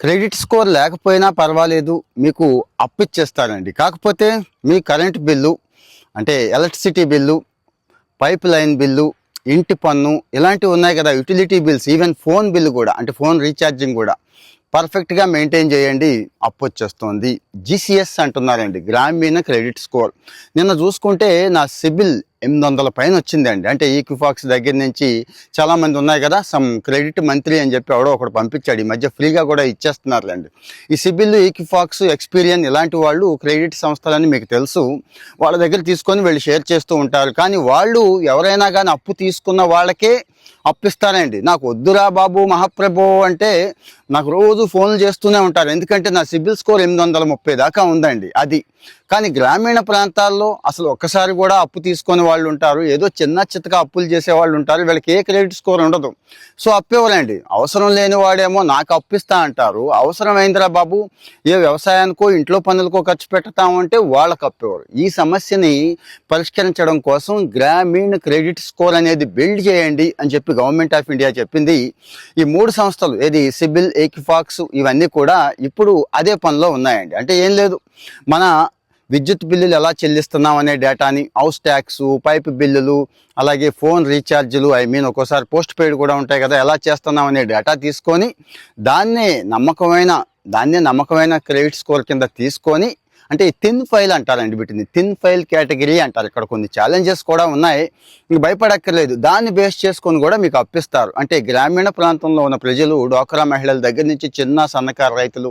Credit score లేకపోయినా పర్వాలేదు మీకు అప్పు ఇచ్చేస్తారండి కాకపోతే మీ కరెంట్ బిల్లు అంటే electricity bill pipe line bill ఇంటి పన్ను ఇలాంటివి ఉన్నాయి కదా utility bills even phone bill కూడా అంటే ఫోన్ రీఛార్జింగ్ కూడా. పర్ఫెక్ట్గా మెయింటైన్ చేయండి. అప్పు వచ్చేస్తుంది. జీసీఎస్ అంటున్నారండి. గ్రామీణ క్రెడిట్ స్కోర్. నిన్న చూసుకుంటే నా సిబిల్ ఎనిమిది వందల పైన వచ్చిందండి. అంటే ఈక్విఫాక్స్ దగ్గర నుంచి చాలామంది ఉన్నాయి కదా సమ్ క్రెడిట్ మంత్లీ అని చెప్పి ఎవడో ఒకడు పంపించాడు. ఈ మధ్య ఫ్రీగా కూడా ఇచ్చేస్తున్నారులేండి. ఈ సిబిల్ ఈక్విఫాక్స్ ఎక్స్పీరియన్ ఇలాంటి వాళ్ళు క్రెడిట్ సంస్థలని మీకు తెలుసు. వాళ్ళ దగ్గర తీసుకొని వీళ్ళు షేర్ చేస్తూ ఉంటారు. కానీ వాళ్ళు ఎవరైనా కానీ అప్పు తీసుకున్న వాళ్ళకే అప్పిస్తానండి. నాకు వద్దురా బాబు మహాప్రభు అంటే నాకు రోజు ఫోన్లు చేస్తూనే ఉంటారు. ఎందుకంటే నా సిబిల్ స్కోర్ ఎనిమిది వందల ముప్పై దాకా ఉందండి అది. కానీ గ్రామీణ ప్రాంతాల్లో అసలు ఒక్కసారి కూడా అప్పు తీసుకొని వాళ్ళు ఉంటారు. ఏదో చిన్న చిత్తగా అప్పులు చేసే వాళ్ళు ఉంటారు. వీళ్ళకి ఏ క్రెడిట్ స్కోర్ ఉండదు. సో అప్పు ఇవ్వరండి అవసరం లేని వాడేమో నాకు అప్పిస్తా అంటారు. అవసరమైందిరా బాబు ఏ వ్యవసాయానికో ఇంట్లో పనులకో ఖర్చు పెడతామంటే వాళ్ళకి అప్పేవారు. ఈ సమస్యని పరిష్కరించడం కోసం గ్రామీణ క్రెడిట్ స్కోర్ అనేది బిల్డ్ చేయండి అని చెప్పి గవర్నమెంట్ ఆఫ్ ఇండియా చెప్పింది ఈ మూడు సంస్థలు ఏది సిబిల్ ఏకిఫాక్స్ ఇవన్నీ కూడా ఇప్పుడు అదే పనిలో ఉన్నాయండి. అంటే ఏం లేదు మన విద్యుత్ బిల్లులు ఎలా చెల్లిస్తున్నాం అనే డేటాని హౌస్ ట్యాక్స్ పైప్ బిల్లులు అలాగే ఫోన్ రీఛార్జీలు ఐ మీన్ ఒక్కోసారి పోస్ట్ పెయిడ్ కూడా ఉంటాయి కదా ఎలా చేస్తున్నాం అనే డేటా తీసుకొని దాన్నే నమ్మకమైన దాన్నే నమ్మకమైన క్రెడిట్ స్కోర్ కింద తీసుకొని అంటే థిన్ ఫైల్ అంటారండి వీటిని. థిన్ ఫైల్ కేటగిరీ అంటారు. ఇక్కడ కొన్ని ఛాలెంజెస్ కూడా ఉన్నాయి. మీకు భయపడక్కర్లేదు. దాన్ని బేస్ చేసుకొని కూడా మీకు అప్పిస్తారు. అంటే గ్రామీణ ప్రాంతంలో ఉన్న ప్రజలు డోక్రా మహిళల దగ్గర నుంచి చిన్న సన్నకారు రైతులు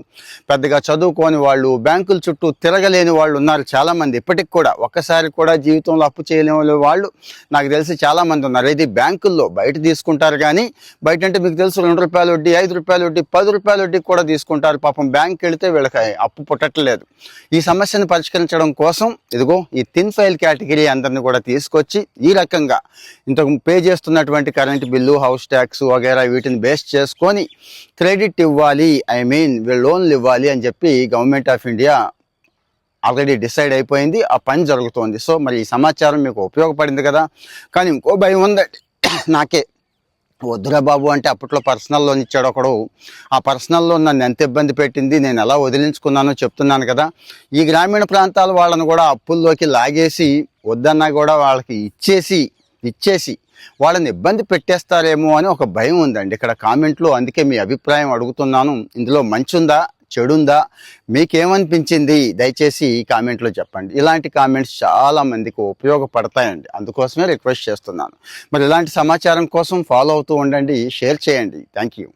పెద్దగా చదువుకోని వాళ్ళు బ్యాంకుల చుట్టూ తిరగలేని వాళ్ళు ఉన్నారు చాలామంది. ఇప్పటికి కూడా ఒక్కసారి కూడా జీవితంలో అప్పు చేయలేని వాళ్ళు నాకు తెలిసి చాలామంది ఉన్నారు. ఇది బ్యాంకుల్లో బయట తీసుకుంటారు కానీ బయట అంటే మీకు తెలుసు రెండు రూపాయల వడ్డీ ఐదు రూపాయల వడ్డీ పది రూపాయల వడ్డీ కూడా తీసుకుంటారు. పాపం బ్యాంక్ వెళితే వీళ్ళకి అప్పు పుట్టట్లేదు. ఈ సమస్యను పరిష్కరించడం కోసం ఇదిగో ఈ థిన్ ఫైల్ కేటగిరీ అందరిని కూడా తీసుకొచ్చి ఈ రకంగా ఇంతకు పే చేస్తున్నటువంటి కరెంటు బిల్లు హౌస్ ట్యాక్స్ వగైరా వీటిని బేస్ చేసుకొని క్రెడిట్ ఇవ్వాలి. ఐ మీన్ లోన్లు ఇవ్వాలి అని చెప్పి government of India already decide అయిపోయింది. ఆ పని జరుగుతోంది. సో మరి ఈ సమాచారం మీకు ఉపయోగపడింది కదా. కానీ ఇంకో భయం ఉందండి నాకే వద్దురా బాబు అంటే అప్పట్లో పర్సనల్ లోన్ ఇచ్చాడు ఒకడు. ఆ పర్సనల్ లోన్ నన్ను ఎంత ఇబ్బంది పెట్టింది నేను ఎలా వదిలించుకున్నానో చెప్తున్నాను కదా. ఈ గ్రామీణ ప్రాంతాల వాళ్ళను కూడా అప్పుల్లోకి లాగేసి వద్దన్నా కూడా వాళ్ళకి ఇచ్చేసి ఇచ్చేసి వాళ్ళని ఇబ్బంది పెట్టేస్తారేమో అని ఒక భయం ఉందండి. ఇక్కడ కామెంట్లో అందుకే మీ అభిప్రాయం అడుగుతున్నాను. ఇందులో మంచి ఉందా చెడుందా? మీకేమనిపించింది? దయచేసి ఈ కామెంట్లో చెప్పండి. ఇలాంటి కామెంట్స్ చాలా మందికి ఉపయోగపడతాయండి. అందుకోసమే రిక్వెస్ట్ చేస్తున్నాను. మరి ఇలాంటి సమాచారం కోసం ఫాలో అవుతూ ఉండండి. షేర్ చేయండి. Thank you